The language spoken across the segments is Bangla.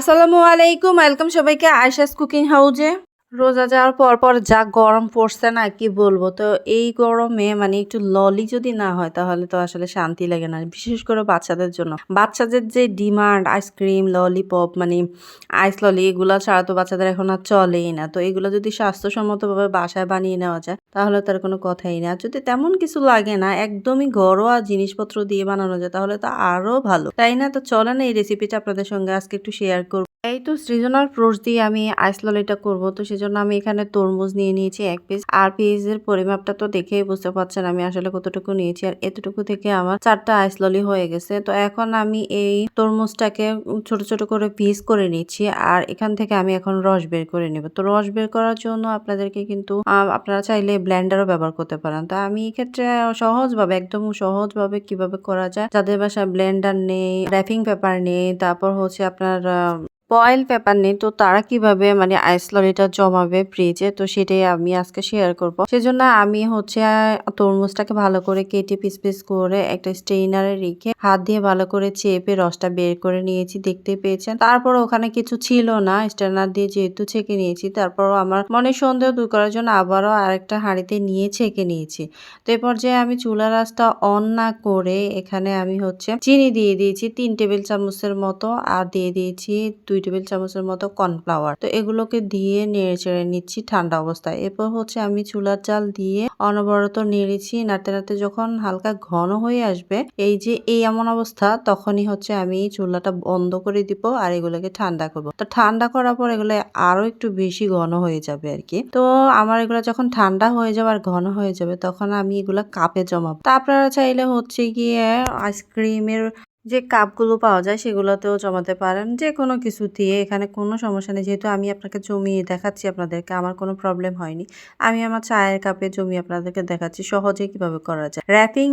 আসসালামু আলাইকুম ওয়েলকাম সবাইকে আয়সাস কুকিং হাউজে। রোজা যাওয়ার পর পর যা গরম পড়ছে না, কি বলব? তো এই গরমে মানে একটু ললি যদি না হয়, তাহলে তো আসলে শান্তি লাগে না। বিশেষ করে বাচ্চাদের জন্য। বাচ্চাদের যে ডিমান্ড, আইসক্রিম, ললিপপ মানে আইস ললি, এগুলো ছাড়া তো বাচ্চাদের এখন আর চলেই না। তো এগুলো যদি স্বাস্থ্যসম্মতভাবে বাসায় বানিয়ে নেওয়া যায়, তাহলে তার কোনো কথাই না। যদি তেমন কিছু লাগে না, একদমই ঘরোয়া জিনিসপত্র দিয়ে বানানো যায়, তাহলে তো আরও ভালো। তাই না? তো চলে না এই রেসিপিটা আপনাদের সঙ্গে আজকে একটু শেয়ার করব। এই তো সৃজনাল ফ্রুটস দিয়ে আমি আইস ললিটা করব। তো সেজন্য আমি এখানে তরমুজ নিয়ে নিয়েছি এক পিস আর পিসের পরিমাপটা তো দেখেই বুঝতে পারছেন আমি আসলে কতটুকু নিয়েছি। আর এতটুকু থেকে আমার চারটা আইস ললি হয়ে গেছে। তো এখন আমি এই তরমুজটাকে ছোট ছোট করে পিস করে নিচ্ছি। আর এখান থেকে আমি এখন রস বের করে নেব। তো রস বের করার জন্য আপনাদেরকে কিন্তু আপনারা চাইলে ব্লেন্ডারও ব্যবহার করতে পারেন। তো আমি এক্ষেত্রে সহজভাবে, একদম সহজভাবে কীভাবে করা যায়, যাদের বাসায় ব্লেন্ডার নেই র্যাপিং পেপার নেই, তারপর হচ্ছে আপনার ফয়েল পেপার নেই, তো তারা কীভাবে মানে আইস ললিটা জমাবে ফ্রিজে তো সেটাই আমি আজকে শেয়ার করব। সেজন্য আমি হচ্ছে তরমুজটাকে ভালো করে কেটে পিস পিস করে একটা স্টেইনারে রেখে হাত দিয়ে ভালো করে চেপে রসটা বের করে নিয়েছি, দেখতে পেয়েছেন? তারপর ওখানে কিছু ছিল না স্টেনার দিয়ে যেহেতু ছেঁকে নিয়েছি তারপর আমার মনে সন্দেহ দূর করার জন্য আবারও আরেকটা হাঁড়িতে নিয়ে ছেঁকে নিয়েছি। তো এই পর্যায়ে আমি চুলা রাসটা অন না করে এখানে আমি হচ্ছে চিনি দিয়ে দিয়েছি, তিন টেবিল চামচের মতো, আর দিয়ে দিয়েছি দুই টেবিল চামচের মতো কর্নফ্লাওয়ার। তো এগুলোকে দিয়ে নেড়ে চেড়ে নিচ্ছি ঠান্ডা অবস্থায়। এরপর হচ্ছে আমি চুলার চাল দিয়ে অনবরত নেড়েছি। নাড়তে নাড়তে যখন হালকা ঘন হয়ে আসবে, এই যে এই এমন অবস্থা, তখনই হচ্ছে আমি চুলাটা বন্ধ করে দিব আর এগুলোকে ঠান্ডা করব। তো ঠান্ডা করার পর এগুলো আরও একটু বেশি ঘন হয়ে যাবে আর কি। তো আমার এগুলো যখন ঠান্ডা হয়ে যাবে আর ঘন হয়ে যাবে, তখন আমি এগুলো কাপে জমাবো। তা আপনারা চাইলে হচ্ছে গিয়ে আইসক্রিমের যে কাপগুলো পাওয়া যায় সেগুলোতেও জমাতে পারেন, যে কোনো কিছু দিয়ে। এখানে কোনো সমস্যা নেই, যেহেতু আমি আপনাকে জমিয়ে দেখাচ্ছি আপনাদেরকে, আমার কোনো প্রবলেম হয়নি। আমি আমার চায়ের কাপে জমিয়ে আপনাদেরকে দেখাচ্ছি সহজে কীভাবে করা যায়। র্যাপিং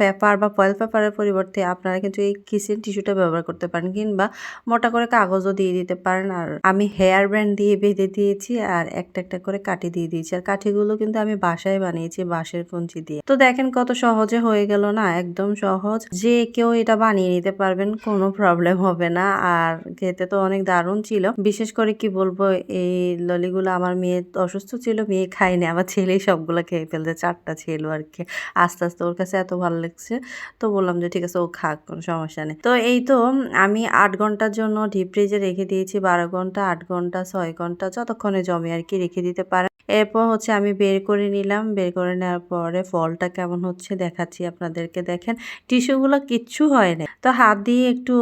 পেপার বা ফয়েল পেপারের পরিবর্তে আপনারা কিন্তু এই কিচেন টিস্যুটা ব্যবহার করতে পারেন, কিংবা মোটা করে কাগজও দিয়ে দিতে পারেন। আর আমি হেয়ার ব্যান্ড দিয়ে বেঁধে দিয়েছি আর একটা একটা করে কাঠি দিয়ে দিয়েছি। আর কাঠিগুলো কিন্তু আমি বাসায় বানিয়েছি বাঁশের কঞ্চি দিয়ে। তো দেখেন কত সহজে হয়ে গেল না? একদম সহজ। যে কেউ এটা বানিয়ে নিতে পারবেন, কোনো প্রবলেম হবে না। আর খেতে তো অনেক দারুণ ছিল। বিশেষ করে কি বলব, এই ললিগুলো আমার মেয়ে অসুস্থ ছিল, মেয়ে খায়নি। আমার ছেলেই সবগুলো খেয়ে ফেলছে, চারটা ছিল আর কি। আস্তে আস্তে ওর কাছে এত ভালো লাগছে, তো বললাম যে, ঠিক আছে, ও খাক, কোনো সমস্যা নেই। তো এই তো আমি আট ঘণ্টার জন্য ডিপ ফ্রিজে রেখে দিয়েছি, বারো ঘণ্টা, আট ঘণ্টা, ছয় ঘণ্টা, যতক্ষণে জমে আর কি রেখে দিতে পারেন এরপর হচ্ছে আমি বের করে নিলাম। বের করে নেওয়ার পরে ফলটা কেমন হচ্ছে দেখাচ্ছি আপনাদেরকে। দেখেন, টিস্যুগুলো কিচ্ছু হয় না তো হাত দিয়ে একটু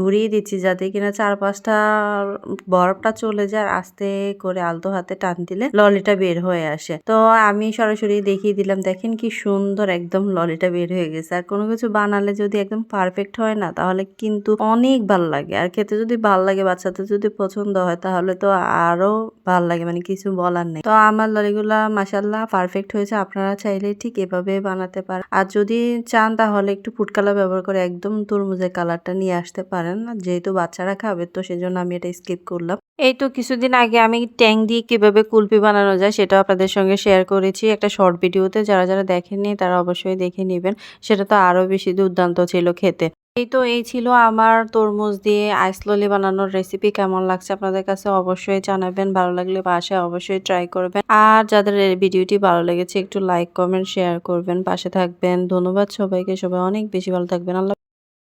ঘুরিয়ে দিচ্ছি যাতে কিনা চার পাঁচটা বরফটা চলে যায় আস্তে করে আলতো হাতে টান দিলে ললিটা বের হয়ে আসে। তো আমি সরাসরি দেখিয়ে দিলাম, দেখেন কি সুন্দর একদম ললিটা বের হয়ে গেছে। আর কোনো কিছু বানালে যদি একদম পারফেক্ট হয় না, তাহলে কিন্তু অনেক ভালো লাগে। আর খেতে যদি ভালো লাগে, বাচ্চাদের যদি পছন্দ হয়, তাহলে তো আরও ভালো লাগে মানে কিছু বলার নেই। তো আমার ললিগুলা মাসাল্লাহ পারফেক্ট হয়েছে। আপনারা চাইলে ঠিক এভাবে বানাতে পারেন। আর যদি চান তাহলে একটু ফুড কালার ব্যবহার করে একদম তরমুজের কালারটা নিয়ে আসতে পারেন। যেহেতু বাচ্চারা খাবে, তো সেজন্য আমি এটা স্কিপ করলাম। এই তো কিছুদিন আগে আমি ট্যাং দিয়ে কীভাবে কুলপি বানানো যায় সেটা আপনাদের সঙ্গে শেয়ার করেছি একটা শর্ট ভিডিওতে যারা যারা দেখেননি তারা অবশ্যই দেখে নেবেন। সেটা তো আরও বেশি দুর্দান্ত ছিল খেতে। এই তো এই ছিল আমার তরমুজ দিয়ে আইস ললি বানানোর রেসিপি কেমন লাগছে আপনাদের কাছে অবশ্যই জানাবেন, ভালো লাগলে পাশে অবশ্যই ট্রাই করবেন। আর যাদের ভিডিওটি ভালো লেগেছে একটু লাইক কমেন্ট শেয়ার করবেন। পাশে থাকবেন। ধন্যবাদ সবাইকে। সবাই অনেক বেশি ভালো থাকবেন। আল্লাহ